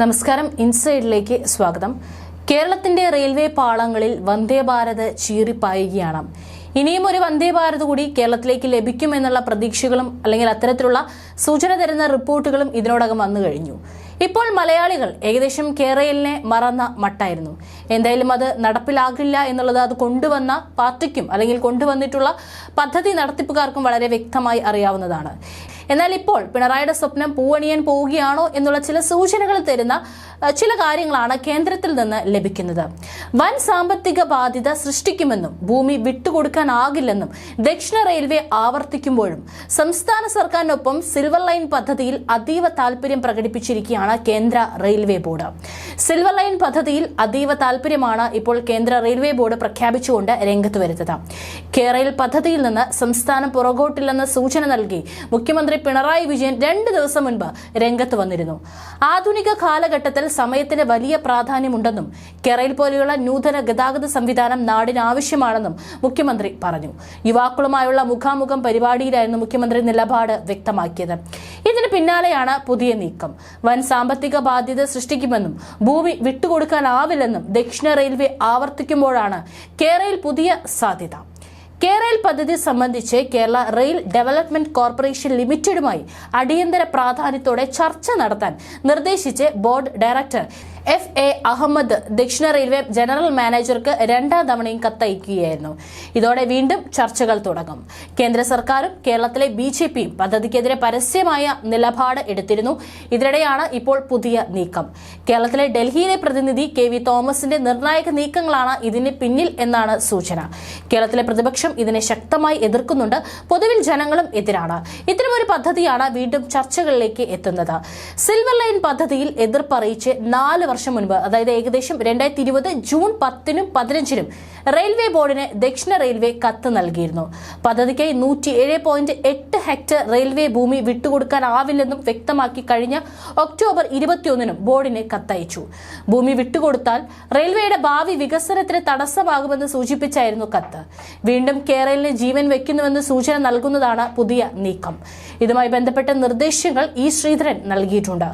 നമസ്കാരം. ഇൻസൈഡിലേക്ക് സ്വാഗതം. കേരളത്തിന്റെ റെയിൽവേ പാളങ്ങളിൽ വന്ദേ ഭാരത് ചീറിപ്പായുകയാണ് ഇനിയും ഒരു വന്ദേ ഭാരത് കൂടി കേരളത്തിലേക്ക് ലഭിക്കുമെന്നുള്ള പ്രതീക്ഷകളും അല്ലെങ്കിൽ അത്തരത്തിലുള്ള സൂചന തരുന്ന റിപ്പോർട്ടുകളും ഇതിനോടകം വന്നു കഴിഞ്ഞു. ഇപ്പോൾ മലയാളികൾ ഏകദേശം കേരളിനെ മറന്ന മട്ടായിരുന്നു. എന്തായാലും അത് നടപ്പിലാകില്ല എന്നുള്ളത് അത് കൊണ്ടുവന്ന പാർട്ടിക്കും അല്ലെങ്കിൽ കൊണ്ടുവന്നിട്ടുള്ള പദ്ധതി നടത്തിപ്പുകാർക്കും വളരെ വ്യക്തമായി അറിയാവുന്നതാണ്. എന്നാൽ ഇപ്പോൾ പിണറായിയുടെ സ്വപ്നം പൂവണിയാൻ പോവുകയാണോ എന്നുള്ള ചില സൂചനകൾ തരുന്ന ചില കാര്യങ്ങളാണ് കേന്ദ്രത്തിൽ നിന്ന് ലഭിക്കുന്നത്. വൻ സാമ്പത്തിക ബാധ്യത സൃഷ്ടിക്കുമെന്നും ഭൂമി വിട്ടുകൊടുക്കാനാകില്ലെന്നും ദക്ഷിണ റെയിൽവേ ആവർത്തിക്കുമ്പോഴും സംസ്ഥാന സർക്കാരിനൊപ്പം സിൽവർ ലൈൻ പദ്ധതിയിൽ അതീവ താൽപര്യം പ്രകടിപ്പിച്ചിരിക്കുകയാണ് കേന്ദ്ര റെയിൽവേ ബോർഡ്. സിൽവർ ലൈൻ പദ്ധതിയിൽ അതീവ താൽപര്യമാണ് ഇപ്പോൾ കേന്ദ്ര റെയിൽവേ ബോർഡ് പ്രഖ്യാപിച്ചുകൊണ്ട് രംഗത്ത് വരുന്നത്. കേരയിൽ പദ്ധതിയിൽ നിന്ന് സംസ്ഥാനം പുറകോട്ടില്ലെന്ന സൂചന നൽകി മുഖ്യമന്ത്രി പിണറായി വിജയൻ രണ്ട് ദിവസം മുൻപ് രംഗത്ത് വന്നിരുന്നു. ആധുനിക കാലഘട്ടത്തിൽ സമയത്തിന് വലിയ പ്രാധാന്യമുണ്ടെന്നും കെറയിൽ പോലെയുള്ള നൂതന ഗതാഗത സംവിധാനം നാടിന് ആവശ്യമാണെന്നും മുഖ്യമന്ത്രി പറഞ്ഞു. യുവാക്കളുമായുള്ള മുഖാമുഖം പരിപാടിയിലായിരുന്നു മുഖ്യമന്ത്രി നിലപാട് വ്യക്തമാക്കിയത്. ഇതിന് പിന്നാലെയാണ് പുതിയ നീക്കം. വൻ സാമ്പത്തിക ബാധ്യത സൃഷ്ടിക്കുമെന്നും ഭൂമി വിട്ടുകൊടുക്കാനാവില്ലെന്നും ദക്ഷിണ റെയിൽവേ ആവർത്തിക്കുമ്പോഴാണ് കേരളയിൽ പുതിയ സാധ്യത. കേരള പദ്ധതി സംബന്ധിച്ച് കേരള റെയിൽ ഡെവലപ്മെന്റ് കോർപ്പറേഷൻ ലിമിറ്റഡുമായി അടിയന്തര പ്രാധാന്യത്തോടെ ചർച്ച നടത്താൻ നിർദ്ദേശിച്ച് board director F A Ahmed ദക്ഷിണ റെയിൽവേ ജനറൽ മാനേജർക്ക് രണ്ടാം തവണയും കത്തയക്കുകയായിരുന്നു. ഇതോടെ വീണ്ടും ചർച്ചകൾ തുടങ്ങും. കേന്ദ്ര സർക്കാരും കേരളത്തിലെ ബി ജെ പിയും പദ്ധതിക്കെതിരെ പരസ്യമായ നിലപാട് എടുത്തിരുന്നു. ഇതിനിടെയാണ് ഇപ്പോൾ പുതിയ നീക്കം. കേരളത്തിലെ ഡൽഹിയിലെ പ്രതിനിധി കെ വി തോമസിന്റെ നിർണായക നീക്കങ്ങളാണ് ഇതിന് പിന്നിൽ എന്നാണ് സൂചന. കേരളത്തിലെ പ്രതിപക്ഷം ഇതിനെ ശക്തമായി എതിർക്കുന്നുണ്ട്. പൊതുവിൽ ജനങ്ങളും എതിരാണ്. ഇത്തരമൊരു പദ്ധതിയാണ് വീണ്ടും ചർച്ചകളിലേക്ക് എത്തുന്നത്. സിൽവർ ലൈൻ പദ്ധതിയിൽ എതിർപ്പറിയിച്ച് നാല് വർഷം മുൻപ് അതായത് ഏകദേശം രണ്ടായിരത്തി ഇരുപത് ജൂൺ പത്തിനും പതിനഞ്ചിനും റെയിൽവേ ബോർഡിന് ദക്ഷിണ റെയിൽവേ കത്ത് നൽകിയിരുന്നു. പദ്ധതിക്കായി നൂറ്റി ഏഴ് പോയിന്റ് എട്ട് ഹെക്ടർ റെയിൽവേ ഭൂമി വിട്ടുകൊടുക്കാനാവില്ലെന്നും വ്യക്തമാക്കി കഴിഞ്ഞ ഒക്ടോബർ ഇരുപത്തിയൊന്നിനും ബോർഡിന് കത്തയച്ചു. ഭൂമി വിട്ടുകൊടുത്താൽ റെയിൽവേയുടെ ഭാവി വികസനത്തിന് തടസ്സമാകുമെന്ന് സൂചിപ്പിച്ചായിരുന്നു കത്ത്. വീണ്ടും കേരളിന് ജീവൻ വെക്കുന്നുവെന്ന് സൂചന നൽകുന്നതാണ് പുതിയ നീക്കം. ഇതുമായി ബന്ധപ്പെട്ട നിർദ്ദേശങ്ങൾ ഇ ശ്രീധരൻ നൽകിയിട്ടുണ്ട്.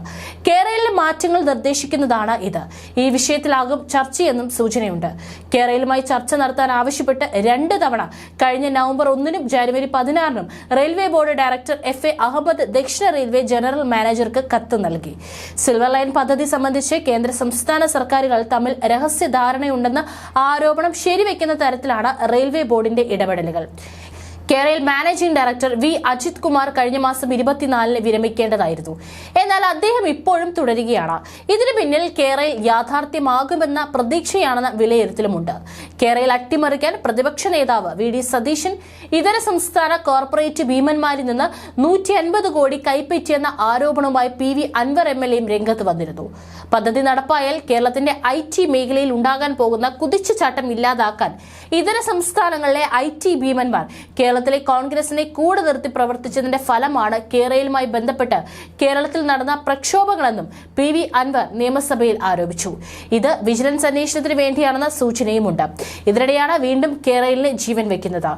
കേരളിലെ മാറ്റങ്ങൾ നിർദ്ദേശിക്കുന്നതാണ് ഇത്. ഈ വിഷയത്തിലാകും ചർച്ചയെന്നും സൂചനയുണ്ട്. കേരളയുമായി ചർച്ച നടത്താൻ ആവശ്യപ്പെട്ട് രണ്ട് തവണ കഴിഞ്ഞ നവംബർ ഒന്നിനും ജനുവരി പതിനാറിനും railway board director F A Ahmed ദക്ഷിണ റെയിൽവേ ജനറൽ മാനേജർക്ക് കത്ത് നൽകി. സിൽവർ ലൈൻ പദ്ധതി സംബന്ധിച്ച് കേന്ദ്ര സംസ്ഥാന സർക്കാരുകൾ തമ്മിൽ രഹസ്യ ധാരണയുണ്ടെന്ന ആരോപണം ശരിവെക്കുന്ന തരത്തിലാണ് റെയിൽവേ ബോർഡിന്റെ ഇടപെടലുകൾ. Kerala managing director V Ajith Kumar കഴിഞ്ഞ മാസം ഇരുപത്തിനാലിന് വിരമിക്കേണ്ടതായിരുന്നു. എന്നാൽ അദ്ദേഹം ഇപ്പോഴും തുടരുകയാണ്. ഇതിനു പിന്നിൽ കേരളയിൽ യാഥാർത്ഥ്യമാകുമെന്ന പ്രതീക്ഷയാണെന്ന വിലയിരുത്തലുമുണ്ട്. കേരളയിൽ അട്ടിമറിക്കാൻ പ്രതിപക്ഷ നേതാവ് വി ഡി സതീശൻ ഇതര സംസ്ഥാന കോർപ്പറേറ്റ് ഭീമന്മാരിൽ നിന്ന് നൂറ്റി അൻപത് കോടി കൈപ്പറ്റിയെന്ന ആരോപണവുമായി P V Anvar M L എയും രംഗത്ത് വന്നിരുന്നു. പദ്ധതി നടപ്പായാൽ കേരളത്തിന്റെ ഐ ടി മേഖലയിൽ ഉണ്ടാകാൻ പോകുന്ന കുതിച്ചുചാട്ടം ഇല്ലാതാക്കാൻ ഇതര സംസ്ഥാനങ്ങളിലെ ഐ ടി ഭീമന്മാർ കേരളത്തിലെ കോൺഗ്രസിനെ കൂടെ നിർത്തി പ്രവർത്തിച്ചതിന്റെ ഫലമാണ് കേരളയുമായി ബന്ധപ്പെട്ട് കേരളത്തിൽ നടന്ന പ്രക്ഷോഭങ്ങളെന്നും പി വി അൻവർ നിയമസഭയിൽ ആരോപിച്ചു. ഇത് വിജിലൻസ് അന്വേഷണത്തിന് വേണ്ടിയാണെന്ന സൂചനയുമുണ്ട്. ഇതിനിടെയാണ് വീണ്ടും കേരളിന് ജീവൻ വെക്കുന്നത്.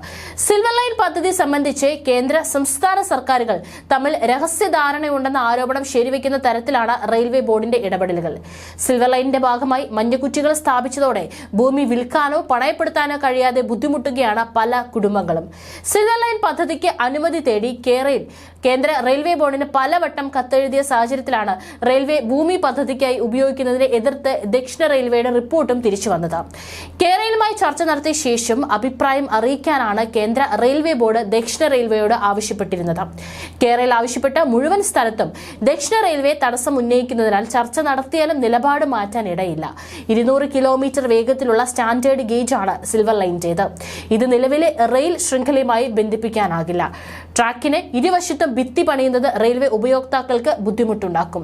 സിൽവർ ലൈൻ പദ്ധതി സംബന്ധിച്ച് കേന്ദ്ര സംസ്ഥാന സർക്കാരുകൾ തമ്മിൽ രഹസ്യധാരണയുണ്ടെന്ന ആരോപണം ശരിവെക്കുന്ന തരത്തിലാണ് റെയിൽവേ ബോർഡിന്റെ ഇടപെടലുകൾ. സിൽവർ ലൈനിന്റെ ഭാഗമായി മഞ്ഞക്കുറ്റികൾ സ്ഥാപിച്ചതോടെ ഭൂമി വിൽക്കാനോ പണയപ്പെടുത്താനോ കഴിയാതെ ബുദ്ധിമുട്ടുകയാണ് പല കുടുംബങ്ങളും. സിൽവർ ലൈൻ പദ്ധതിക്ക് അനുമതി തേടി കേരയിൽ കേന്ദ്ര റെയിൽവേ ബോർഡിന് പലവട്ടം കത്തെഴുതിയ സാഹചര്യത്തിലാണ് റെയിൽവേ ഭൂമി പദ്ധതിക്കായി ഉപയോഗിക്കുന്നതിനെ എതിർത്ത് ദക്ഷിണ റെയിൽവേയുടെ റിപ്പോർട്ടും തിരിച്ചു വന്നത്. കേരളയുമായി ചർച്ച നടത്തിയ ശേഷം അഭിപ്രായം അറിയിക്കാനാണ് കേന്ദ്ര റെയിൽവേ ബോർഡ് ദക്ഷിണ റെയിൽവേയോട് ആവശ്യപ്പെട്ടിരുന്നത്. കേരളയിൽ ആവശ്യപ്പെട്ട മുഴുവൻ സ്ഥലത്തും ദക്ഷിണ റെയിൽവേ തടസ്സം ഉന്നയിക്കുന്നതിനാൽ ചർച്ച നടത്തിയാലും നിലപാട് മാറ്റാൻ ഇടയില്ല. ഇരുന്നൂറ് കിലോമീറ്റർ വേഗത്തിലുള്ള സ്റ്റാൻഡേർഡ് ഗേജ് ആണ് സിൽവർ ചെയ്ത് ഇത് നിലവിലെ റെയിൽ ശൃംഖലയുമായി ബന്ധിപ്പിക്കാനാകില്ല. ട്രാക്കിന് ഇരുവശത്തും ഭിത്തി പണിയുന്നത് റെയിൽവേ ഉപയോക്താക്കൾക്ക് ബുദ്ധിമുട്ടുണ്ടാക്കും.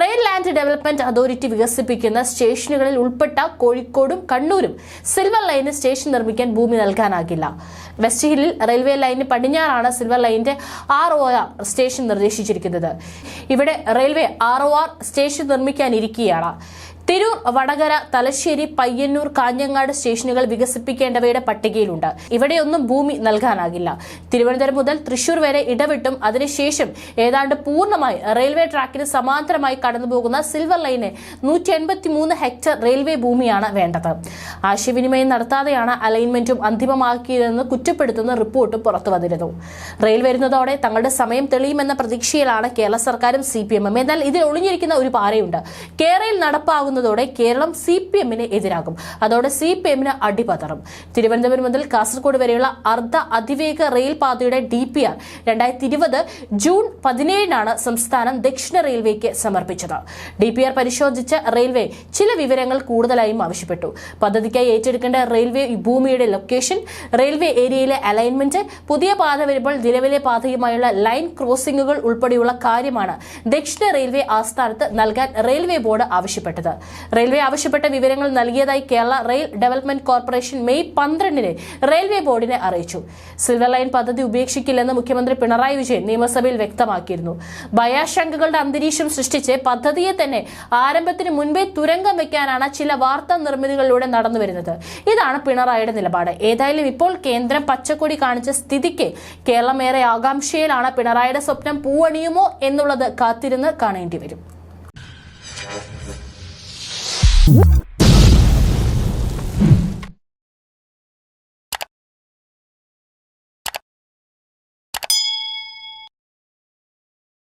റെയിൽ ലാൻഡ് ഡെവലപ്മെന്റ് അതോറിറ്റി വികസിപ്പിക്കുന്ന സ്റ്റേഷനുകളിൽ ഉൾപ്പെട്ട കോഴിക്കോടും കണ്ണൂരും സിൽവർ ലൈന് സ്റ്റേഷൻ നിർമ്മിക്കാൻ ഭൂമി നൽകാനാകില്ല. വെസ്റ്റ് ഹില്ലിൽ റെയിൽവേ ലൈനിന് പടിഞ്ഞാറാണ് സിൽവർ ലൈനിന്റെ ആർ ഒ ആർ സ്റ്റേഷൻ നിർദ്ദേശിച്ചിരിക്കുന്നത്. ഇവിടെ railway R O R station നിർമ്മിക്കാനിരിക്കുകയാണ്. Tirur Vadakara Thalassery Payyanur Kanhangad സ്റ്റേഷനുകൾ വികസിപ്പിക്കേണ്ടവയുടെ പട്ടികയിലുണ്ട്. ഇവിടെയൊന്നും ഭൂമി നൽകാനാകില്ല. തിരുവനന്തപുരം മുതൽ തൃശൂർ വരെ ഇടവിട്ടും അതിനുശേഷം ഏതാണ്ട് പൂർണമായി റെയിൽവേ ട്രാക്കിന് സമാന്തരമായി കടന്നുപോകുന്ന സിൽവർ ലൈന് നൂറ്റി എൺപത്തി മൂന്ന് ഹെക്ടർ റെയിൽവേ ഭൂമിയാണ് വേണ്ടത്. ആശയവിനിമയം നടത്താതെയാണ് അലൈൻമെന്റും അന്തിമമാക്കിയതെന്ന് കുറ്റപ്പെടുത്തുന്ന റിപ്പോർട്ട് പുറത്തു വന്നിരുന്നു റെയിൽ വരുന്നതോടെ തങ്ങളുടെ സമയം തെളിയുമെന്ന പ്രതീക്ഷയിലാണ് കേരള സർക്കാരും സി പി എമ്മും. എന്നാൽ ഇതിൽ ഒളിഞ്ഞിരിക്കുന്ന ഒരു പാരയുണ്ട് കേരളയിൽ നടപ്പാകുന്നതോടെ കേരളം സി പി എമ്മിന് എതിരാകും അതോടെ സി പി എമ്മിന് അടിപതറും. തിരുവനന്തപുരം മുതൽ കാസർഗോഡ് വരെയുള്ള അർദ്ധ അതിവേഗ റെയിൽ പാതയുടെ ഡി പി ആർ രണ്ടായിരത്തി ഇരുപത് ജൂൺ പതിനേഴിനാണ് സംസ്ഥാനം ദക്ഷിണ റെയിൽവേക്ക് സമർപ്പിച്ചത്. ഡി പി ആർ പരിശോധിച്ച റെയിൽവേ ചില വിവരങ്ങൾ കൂടുതലായും ആവശ്യപ്പെട്ടു. പദ്ധതിക്കായി ഏറ്റെടുക്കേണ്ട റെയിൽവേ ഭൂമിയുടെ ലൊക്കേഷൻ റെയിൽവേ ഏരിയയിലെ അലൈൻമെന്റ് പുതിയ പാത വരുമ്പോൾ നിലവിലെ പാതയുമായുള്ള ലൈൻ ക്രോസിംഗുകൾ ഉൾപ്പെടെയുള്ള കാര്യമാണ് ദക്ഷിണ റെയിൽവേ ആസ്ഥാനത്ത് നൽകാൻ റെയിൽവേ ബോർഡ് ആവശ്യപ്പെട്ടത്. റെയിൽവേ ആവശ്യപ്പെട്ട വിവരങ്ങൾ നൽകിയതായി Kerala rail development corporation May പന്ത്രണ്ടിന് റെയിൽവേ ബോർഡിനെ അറിയിച്ചു. സിൽവർ ലൈൻ പദ്ധതി ഉപേക്ഷിക്കില്ലെന്ന് മുഖ്യമന്ത്രി പിണറായി വിജയൻ നിയമസഭയിൽ വ്യക്തമാക്കിയിരുന്നു. ഭയാശങ്കകളുടെ അന്തരീക്ഷം സൃഷ്ടിച്ച് പദ്ധതിയെ തന്നെ ആരംഭത്തിന് മുൻപേ തുരങ്കം വെക്കാനാണ് ചില വാർത്താ നിർമ്മിതികളിലൂടെ നടന്നുവരുന്നത് ഇതാണ് പിണറായിയുടെ നിലപാട്. ഏതായാലും ഇപ്പോൾ കേന്ദ്രം പച്ചക്കൊടി കാണിച്ച സ്ഥിതിക്ക് കേരളം ഏറെ ആകാംക്ഷയിലാണ് പിണറായിയുടെ സ്വപ്നം പൂവണിയുമോ എന്നുള്ളത് കാത്തിരുന്ന് കാണേണ്ടി വരും Woo!